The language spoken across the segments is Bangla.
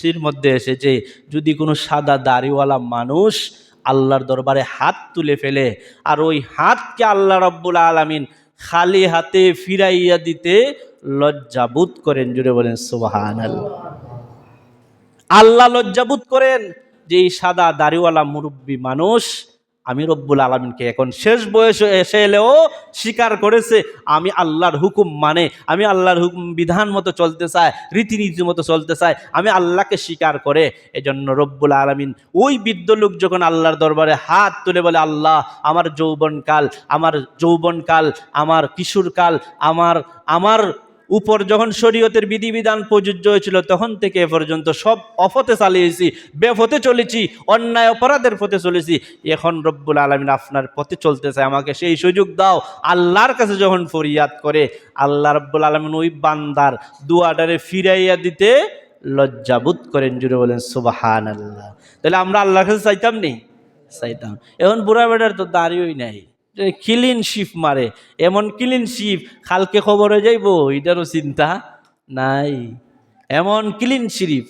কুৎসির মধ্যে এসেছে যদি কোনো সাদা দাড়িওয়ালা মানুষ আল্লাহর দরবারে হাত তুলে ফেলে, আর ওই হাতকে আল্লাহ রব্বুল আলমিন খালি হাতে ফিরাইয়া দিতে লজ্জাবোধ করেন জুড়ে বলেন সোহান আল্লাহ লজ্জাবোধ করেন যে এই সাদা দাড়িওয়ালা মুরব্বী মানুষ আমি রব্বুল আলমিনকে এখন শেষ বয়সে এসে এলেও স্বীকার করেছে, আমি আল্লাহর হুকুম মানে আমি আল্লাহর হুকুম বিধান মতো চলতে চাই রীতিনীতি মতো চলতে চাই আমি আল্লাহকে স্বীকার করে, এজন্য রব্বুল আলমিন ওই বৃদ্ধ লোক যখন আল্লাহর দরবারে হাত তুলে বলে, আল্লাহ, আমার যৌবনকাল আমার যৌবনকাল, আমার কিশোরকাল, আমার আমার উপর যখন শরীয়তের বিধিবিধান প্রযোজ্য হয়েছিল, তখন থেকে এ পর্যন্ত সব অফতে চালিয়েছি বেফতে চলেছি, অন্যায় অপরাধের পথে চলেছি। এখন রব্বুল আলমিন আপনার পথে চলতে চায় আমাকে সেই সুযোগ দাও। আল্লাহর কাছে যখন ফরিয়াদ করে, আল্লাহ রব্বুল আলমিন ওই বান্দার দুয়াটারে ফিরাইয়া দিতে লজ্জাবোধ করেন, জুড়ে বলেন সুবাহান আল্লাহ তাহলে আমরা আল্লাহর কাছে চাইতাম নেই চাইতাম। এখন বুড়া বেটার তো দাঁড়িয়েই নাই। ক্লিন শিপ মারে। এমন ক্লিন শিপ কালকে খবর যাইব, এটারও চিন্তা নাই। এমন ক্লিন শিরিফ।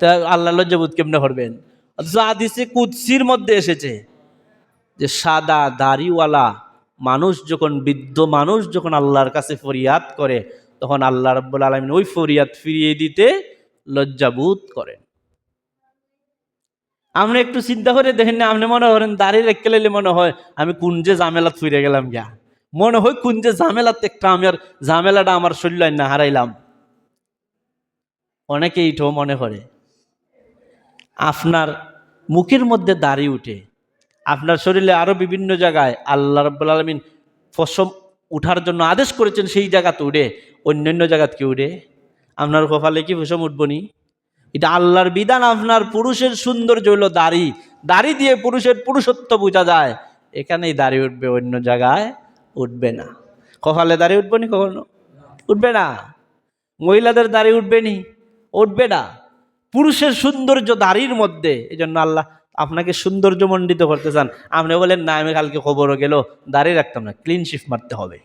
তা আল্লাহ লজ্জাবোধ কেমনে করবেন? আদিসে কুৎসির মধ্যে এসেছে যে, সাদা দাড়িওয়ালা মানুষ যখন, বৃদ্ধ মানুষ যখন আল্লাহর কাছে ফরিয়াদ করে, তখন আল্লাহ রব্বুল আলমিন ওই ফরিয়াদ ফিরিয়ে দিতে লজ্জাবোধ করেন। আপনি একটু চিন্তা করে দেখেন না, আপনি মনে করেন দাঁড়িয়ে রেখে লাইলে মনে হয় আমি কোন যে ঝামেলাত ফিরে গেলাম গিয়া। মনে হয় কোন যে ঝামেলাত একটা আমার ঝামেলাটা আমার শরীর না হারাইলাম। অনেকে এইটাও মনে করে। আপনার মুখের মধ্যে দাড়ি উঠে, আপনার শরীরে আরও বিভিন্ন জায়গায় আল্লাহ রব্বুল আলমিন ফসম উঠার জন্য আদেশ করেছেন সেই জায়গাতে উঠে, অন্যান্য জায়গাতে কি উঠে? আপনার কপালে কি ফসম উঠবনি এটা আল্লাহর বিধান, আপনার পুরুষের সৌন্দর্য হলো দাড়ি। দাড়ি দিয়ে পুরুষের পুরুষত্ব বোঝা যায়। এখানেই দাড়ি উঠবে, অন্য জায়গায় উঠবে না। কপালে দাড়ি উঠবে নি কখনো? উঠবে না। মহিলাদের দাড়ি উঠবে নি? উঠবে না। পুরুষের সৌন্দর্য দাড়ির মধ্যে এই জন্য আল্লাহ আপনাকে সৌন্দর্য মণ্ডিত করতে চান। আপনি বলেন, না, আমি কালকে খবরও গেল দাঁড়িয়ে রাখতাম না ক্লিন শিফট মারতে হবে।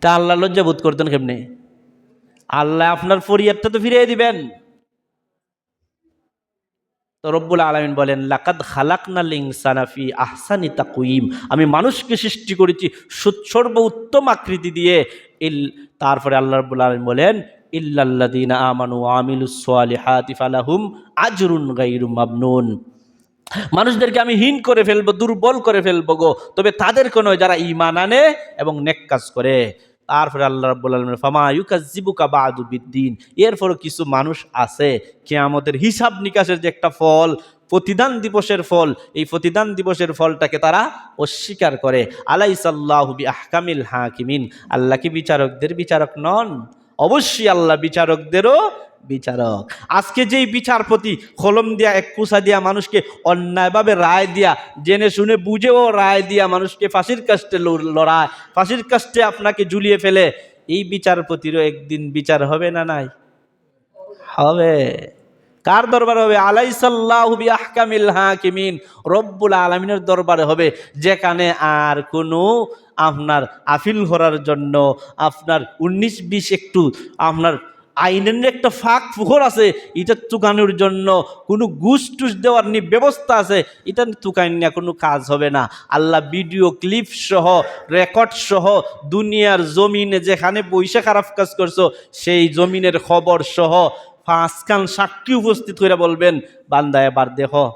তা আল্লাহ লজ্জা বোধ করতেন কেমনে? আল্লাহ আপনার ফরিয়াদটা তো ফিরিয়ে দিবেন। তো রব্বুল আলমিন বলেন, লাকাদ খালাকনা লিংসানাফি আহসানি তাকুইম আমি মানুষকে সৃষ্টি করেছি সর্ব উত্তম আকৃতি দিয়ে। ইল, তারপরে আল্লাহ রব্বুল আলমিন বলেন ইল্লাল্লাদিনা আমানু আমিলুস সালিহাতি ফালাহুম আজরুন গাইরু মামনুন মানুষদেরকে আমি হীন করে ফেলব, দুর্বল করে ফেলব গো। তবে তাদের কোনো যারা ইমান আনে এবং নেক কাজ করে। তারপরে আল্লাহ রাব্বুল আলমের ফামা ইউকাজিবুকা বাদু বিদ্দিন। এরপরও কিছু মানুষ আছে, কিয়ামতের হিসাব নিকাশের যে একটা ফল, প্রতিদান দিবসের ফল, এই প্রতিদান দিবসের ফলটাকে তারা অস্বীকার করে। আলাইসাল্লাহু বি আহকামিল হাকিমিন। আল্লাহ কি বিচারকদের বিচারক নন? অবশ্যই আল্লাহ বিচারকদেরও বিচারক। আজকে যেই বিচারপতি কলম দিয়া, এক কুসা দিয়া মানুষকে অন্যায়ভাবে রায় দিয়া, জেনে শুনে বুঝেও রায় দিয়া মানুষকে ফাঁসির কাস্টে লড়ায়, ফাঁসির কাস্টে আপনাকে ঝুলিয়ে ফেলে, এই বিচারপতিরও একদিন বিচার হবে না নাই? হবে। কার দরবারে হবে? আলাইসাল্লাহবি আহকামিল হাকিমিন। রব্বুল আলমিনের দরবারে হবে। যেখানে আর কোনো আপনার আফিল করার জন্য আপনার উনিশ বিশ একটু আপনার আইনের একটা ফাঁক ফুকর আছে, এটা চুকানোর জন্য কোনো ঘুষ টুস দেওয়ার নি ব্যবস্থা আছে, এটা চুকাই না, কোনো কাজ হবে না। আল্লাহ ভিডিও ক্লিপ সহ, রেকর্ড সহ দুনিয়ার জমিনে যেখানে পয়সা খারাপ কাজ করছ, সেই জমিনের খবর সহ পাঁচখান সাক্ষী উপস্থিত করে বলবেন, বান্দা, এবার দেখো।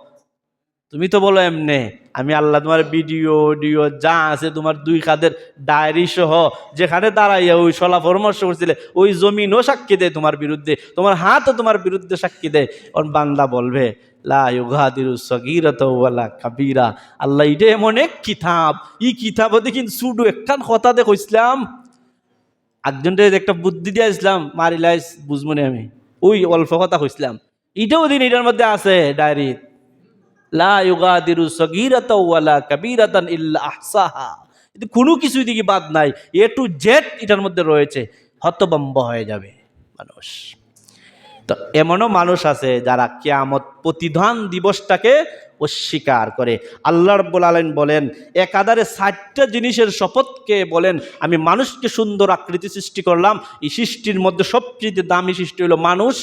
তুমি তো বলো এমনে, আমি আল্লাহ তোমার ভিডিও, অডিও, যা আছে তোমার দুই খাদের ডায়েরি সহ যেখানে দাঁড়াইয়া ওই সলা পরামর্শ করছিলে, ওই জমিনও সাক্ষী দেয় তোমার বিরুদ্ধে, তোমার হাতও তোমার বিরুদ্ধে সাক্ষী দেয়। ওর বান্দা বলবে কাবীরা। আল্লাহ ইডে এমন এক কিতাব ই কিতাব দেখিন সুডু একখান কথা দেখইছিলাম একজনটা একটা বুদ্ধি দিয়ে ইসলাম, মারিলাইস বুঝমনে আমি। ওই অল্প কথা কইসলাম এটাও দিন এটার মধ্যে আছে ডায়েরি লা ইউগাদিরু কোনো কিছু দিকে বাদ নাই। এ টু জেড এটার মধ্যে রয়েছে। হতবম্ব হয়ে যাবে মানুষ। তো এমনও মানুষ আছে যারা কেয়ামত প্রতিধান দিবসটাকে অস্বীকার করে। আল্লাহ রব্বুল আলম বলেন একাধারে ষাটটা জিনিসের শপথকে বলেন, আমি মানুষকে সুন্দর আকৃতি সৃষ্টি করলাম, এই সৃষ্টির মধ্যে সবচেয়ে দামি সৃষ্টি হলো মানুষ,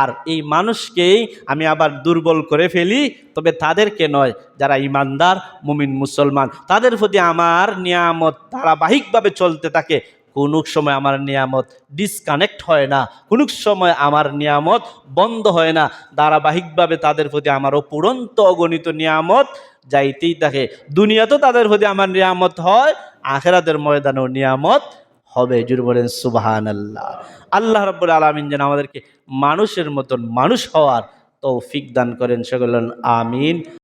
আর এই মানুষকেই আমি আবার দুর্বল করে ফেলি, তবে তাদেরকে নয়, যারা ইমানদার, মুমিন, মুসলমান, তাদের প্রতি আমার নিয়ামত ধারাবাহিকভাবে চলতে থাকে। কোনো সময় আমার নিয়ামত ডিসকানেক্ট হয় না, কোনো সময় আমার নিয়ামত বন্ধ হয় না। ধারাবাহিকভাবে তাদের প্রতি আমার অপুরন্ত অগণিত নিয়ামত যাইতেই থাকে। দুনিয়াতেও তাদের প্রতি আমার নিয়ামত হয় আখেরাদের ময়দানেও নিয়ামত হবে। জুড়ে বলেন সুবাহান আল্লাহ আল্লাহ রব্বুল আলমিন যেন আমাদেরকে মানুষের মতন মানুষ হওয়ার তৌফিক দান করেন। সেগুলো আমিন।